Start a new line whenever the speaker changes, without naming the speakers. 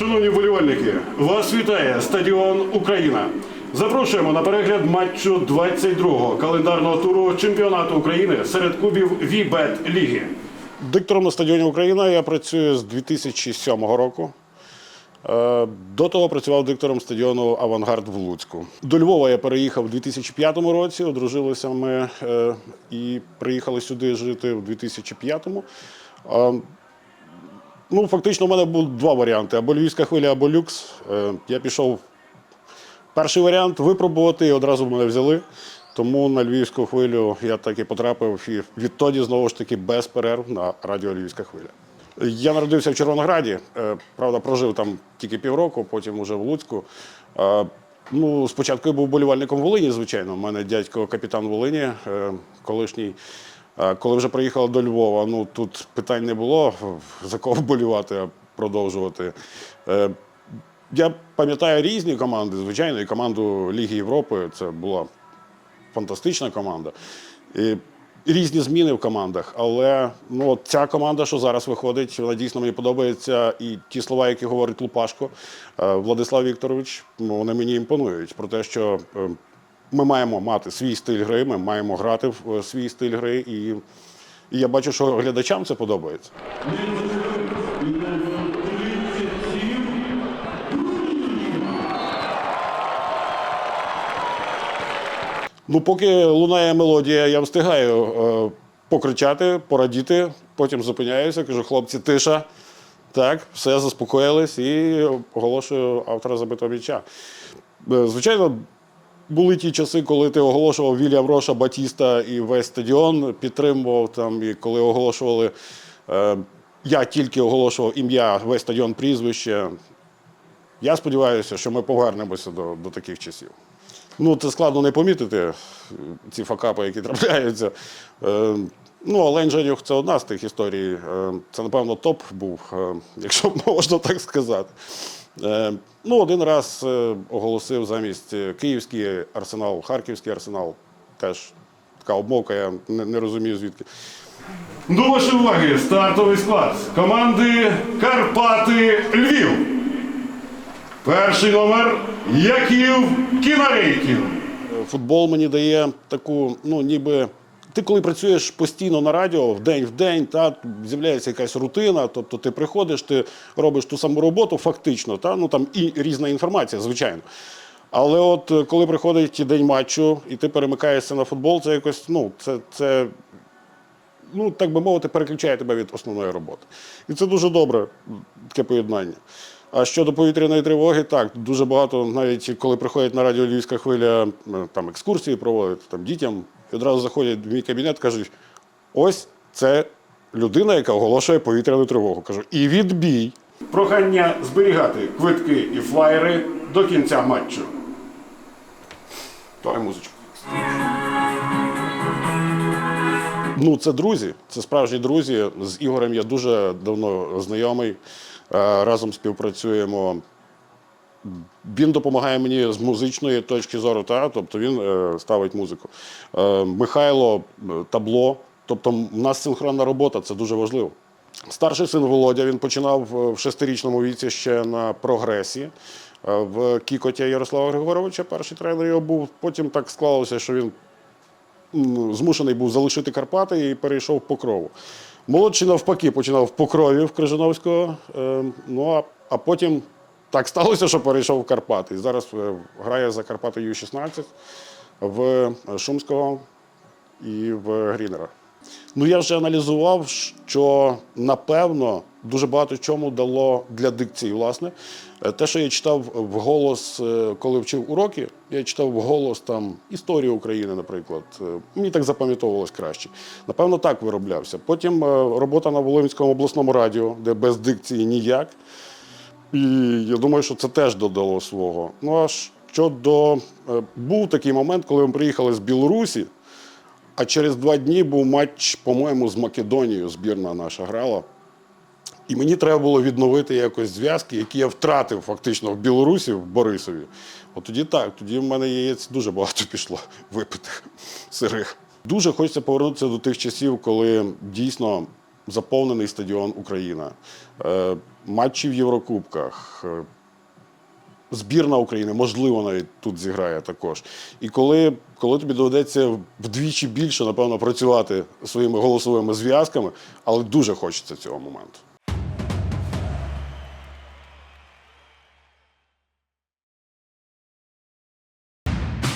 Шановні вболівальники, вас вітає стадіон Україна. Запрошуємо на перегляд матчу 22-го календарного туру чемпіонату України серед клубів Вібет Ліги. Диктором на стадіоні Україна я працюю з 2007 року. Е, До того працював диктором стадіону Авангард в Луцьку. До Львова я переїхав у 2005 році, одружилися ми е, і приїхали сюди жити у 2005-му. Е, Ну, фактично, у мене були два варіанти: або львівська хвиля, або люкс. Е, Я пішов перший варіант випробувати, і одразу мене взяли. Тому на львівську хвилю я так і потрапив, і відтоді знову ж таки без перерв на радіо Львівська хвиля. Я народився в Червонограді, е, правда, прожив там тільки півроку, потім уже в Луцьку. Е, Ну, спочатку я був болівальником Волині, звичайно. У мене дядько капітан Волині, колишній. Е, Коли вже приїхали до Львова, ну тут питань не було за кого вболівати, а продовжувати. Е, Я пам'ятаю різні команди, звичайно, і команду Ліги Європи це була фантастична команда. І різні зміни в командах. Але ну, от ця команда, що зараз виходить, вона дійсно мені подобається. І ті слова, які говорить Лупашко, е, Владислав Вікторович, вони мені імпонують про те, що е, ми маємо мати свій стиль гри, ми маємо грати в е, свій стиль гри. І, і я бачу, що глядачам це подобається. Ну, поки лунає мелодія, я встигаю е, покричати, порадіти, потім зупиняюся, кажу, хлопці, тиша. Так, все заспокоїлись і оголошую автора забитого м'яча. Е, Звичайно, були ті часи, коли ти оголошував Вільям Роша, Батіста і весь стадіон підтримував там, і коли оголошували. Е, я тільки оголошував ім'я, весь стадіон прізвище. Я сподіваюся, що ми повернемося до, до таких часів. Ну, це складно не помітити, ці факапи, які трапляються. Е, ну, Олень Женюх це одна з тих історій. Е, це, напевно, топ був, е, якщо можна так сказати. Ну, один раз оголосив замість Київський арсенал, Харківський арсенал. Теж така обмовка, я не, не розумію звідки. До вашої уваги стартовий склад команди Карпати Львів. Перший номер Яків Кінарейкін. Футбол мені дає таку, ну ніби. Ти коли працюєш постійно на радіо в день в день, та з'являється якась рутина, тобто ти приходиш, ти робиш ту саму роботу, фактично, та ну там і різна інформація, звичайно. Але от е, коли приходить день матчу, і ти перемикаєшся на футбол, це якось, ну, це, це ну, так би мовити, переключає тебе від основної роботи. І це дуже добре, таке поєднання. А щодо повітряної тривоги, так, дуже багато, навіть коли приходять на радіо Львівська хвиля, е, там екскурсії проводять там, дітям, і одразу заходять в мій кабінет, кажуть: ось це людина, яка оголошує повітряну тривогу. Кажу, і відбій. Прохання зберігати квитки і флаєри до кінця матчу. Давай музичку. Ну, це друзі, це справжні друзі. З Ігорем я дуже давно знайомий. Е, Разом співпрацюємо. Він допомагає мені з музичної точки зору, та, тобто він е, ставить музику. Е, Михайло табло. Тобто, в нас синхронна робота, це дуже важливо. Старший син Володя він починав в шестирічному віці ще на прогресі в Кікоті Ярослава Григоровича. Перший тренер його був. Потім так склалося, що він змушений був залишити Карпати і перейшов в Покрову. Молодший навпаки починав в Покрові в Крижановського. е, Ну а, а потім так сталося, що перейшов в Карпати. І зараз е, грає за Карпати Ю-16 в Шумського і в Грінера. Ну я вже аналізував, що напевно дуже багато чому дало для дикції, власне. Е, Те, що я читав вголос, е, коли вчив уроки, я читав вголос там історію України, наприклад. Е, Мені так запам'ятовувалось краще. Напевно, так вироблявся. Потім робота на Волинському обласному радіо, де без дикції ніяк. І я думаю, що це теж додало свого. Ну а щодо був такий момент, коли ми приїхали з Білорусі, а через два дні був матч, по-моєму, з Македонією. Збірна наша грала. І мені треба було відновити якось зв'язки, які я втратив фактично в Білорусі, в Борисові. От тоді так, тоді в мене яєць дуже багато пішло випитих сирих. Дуже хочеться повернутися до тих часів, коли дійсно заповнений стадіон Україна, е, матчі в Єврокубках. Збірна України, можливо, навіть тут зіграє також. І коли, коли тобі доведеться вдвічі більше, напевно, працювати своїми голосовими зв'язками, але дуже хочеться цього моменту.